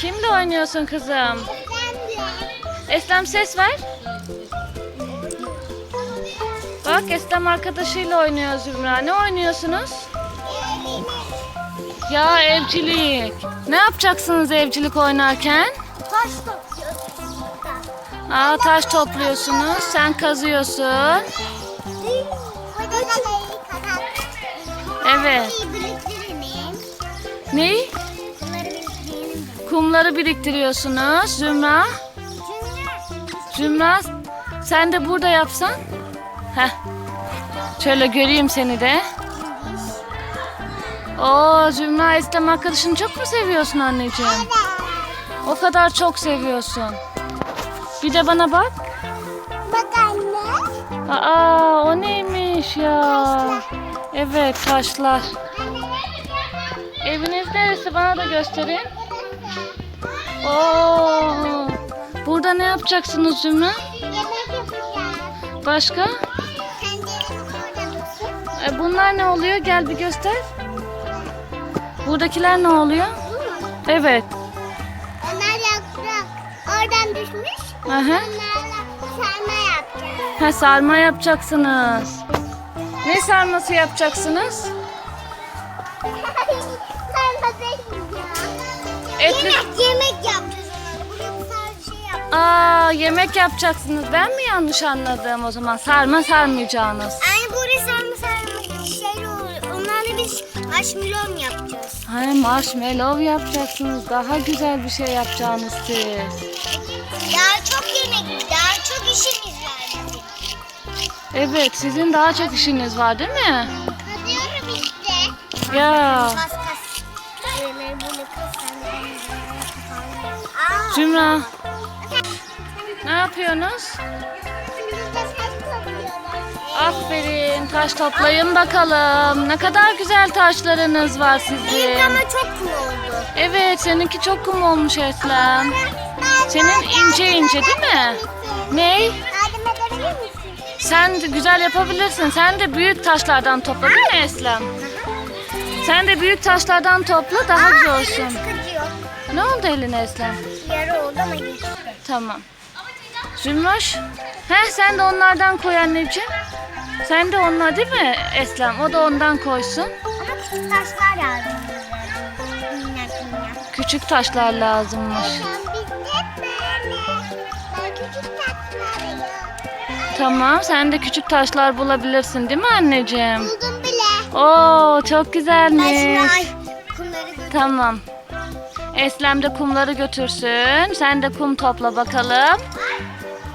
Kimle oynuyorsun kızım? Eslem ses ver. Bak Eslem arkadaşıyla oynuyor Zümra. Ne oynuyorsunuz? Ya evcilik. Ne yapacaksınız evcilik oynarken? Taş topluyorsun. Aa taş topluyorsunuz. Sen kazıyorsun. Evet. Biriktirelim. Kumları biriktiriyorsunuz. Zümra. Zümra sen de burada yapsan. Heh. Şöyle göreyim seni de. Oo Zümra Eslem arkadaşını çok mu seviyorsun anneciğim? O kadar çok seviyorsun. Bir de bana bak. Bak anne. Aa o neymiş ya? Evet taşlar. Eviniz neresi bana da gösterin. Oo. Burada ne yapacaksınız Zümra? Başka? E, bunlar ne oluyor? Gel bir göster. Buradakiler ne oluyor? Evet. Onlar. Oradan düşmüş. Aha. Sarma yapacağız. Ha, sarma yapacaksınız. Ne sarması yapacaksınız? sarma değil. Etli... Yemek, yemek yapacağız onları. Buraya sadece şey yap. Aa, yemek yapacaksınız. Ben mi yanlış anladım o zaman? Sarma sarmayacağınız. Aynı buraya sarma sarma şey olur. Onlarla biz marshmallow yapacağız. Hayır marshmallow yapacaksınız. Daha güzel bir şey yapacağınız siz. Daha çok yemek, daha çok işimiz var bizim. Evet sizin daha çok işiniz var değil mi? Kazıyorum işte. Ya Kas Zümra ne yapıyorsunuz? Aferin taş toplayın bakalım. Ne kadar güzel taşlarınız var sizin. ama çok kum oldu. Evet seninki çok kum olmuş Eslem. Senin ince ince değil mi? Ne? Yardım edebilir misin? Sen de güzel yapabilirsin. Sen de büyük taşlardan topla değil mi Eslem? Sen de büyük taşlardan topla daha güzel olsun. Sıkıcıyor. Ne oldu eline Eslem? Yarı oldu ama geçti. Tamam. Zümrüş. Heh sen de onlardan koy anneciğim. Sen de onlar değil mi Eslem? O da ondan koysun. Ama küçük taşlar lazım. Minnak minnak. Küçük taşlar lazımmış. Tamam sen de küçük taşlar bulabilirsin değil mi anneciğim? Buldum. Oo çok Ben şimdi güzelmiş. ay kumları götür. Tamam. Eslem de kumları götürsün. Sen de kum topla bakalım.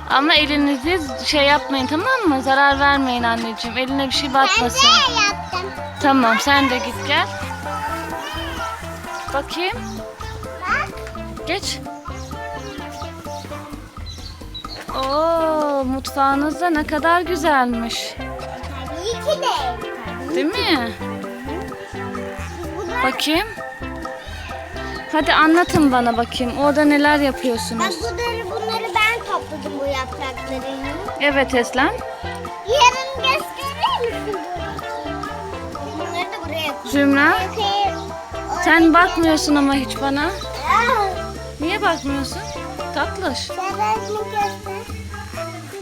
Ama elinizi şey yapmayın tamam mı? Zarar vermeyin anneciğim. Eline bir şey Ben batmasın. de yaptım. Tamam sen de git gel. Bakayım. Bak. Geç. Oo, mutfağınız da ne kadar güzelmiş. Tabii ki de. Değil mi? Bakayım. Hadi anlatın bana bakayım. Orada neler bak yapıyorsunuz? bunları, bunları ben topladım bu yaprakları. Evet Eslem. Yarın gösterir misin? Bunları da buraya koy. Zümra. Sen bakmıyorsun ama hiç bana. Aa, Niye bakmıyorsun? Tatlış. Resmi göster.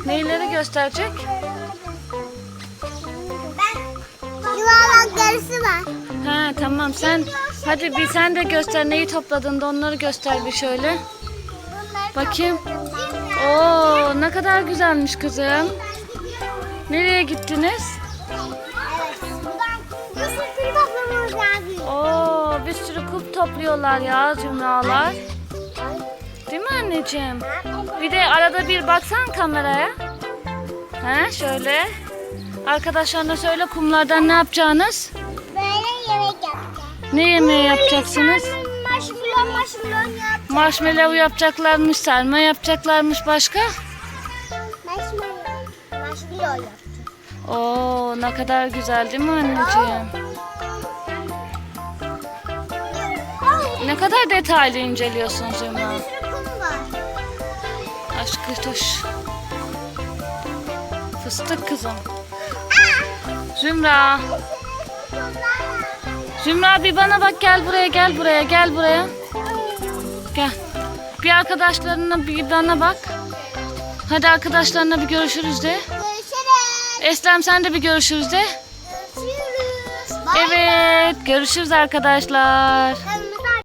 Neyleri gösterecek? Yuvarlaklarısı var. Ha tamam sen hadi bir sen de göster neyi topladın da onları göster bir şöyle. Bunları Bakayım. topladım. Oo ne kadar güzelmiş kızım. Nereye gittiniz? Evet. Buradan bir sürü toplamamız lazım. Oo bir sürü kup topluyorlar ya zümralar. Değil mi anneciğim? Bir de arada bir baksan kameraya. Ha şöyle. Arkadaşlarına söyle kumlardan ne yapacağınız? Böyle yemek yapacağız. Ne yemeği yapacaksınız? Marshmallow marshmallow yap. Marshmallow yapacaklarmış, sarma yapacaklarmış başka. Marshmallow. Marshmallow yapacağız. Oo ne kadar güzel değil mi anneciğim? Ne kadar detaylı inceliyorsun Zümra. Bir sürü kum var. Aşkı tuş. Fıstık kızım. Zümra. Zümra bir bana bak gel buraya gel buraya gel buraya. Gel. Bir arkadaşlarına bir bana bak. Hadi arkadaşlarına bir görüşürüz de. Görüşürüz. Eslem sen de bir görüşürüz de. Görüşürüz. Bye Evet görüşürüz arkadaşlar. bye.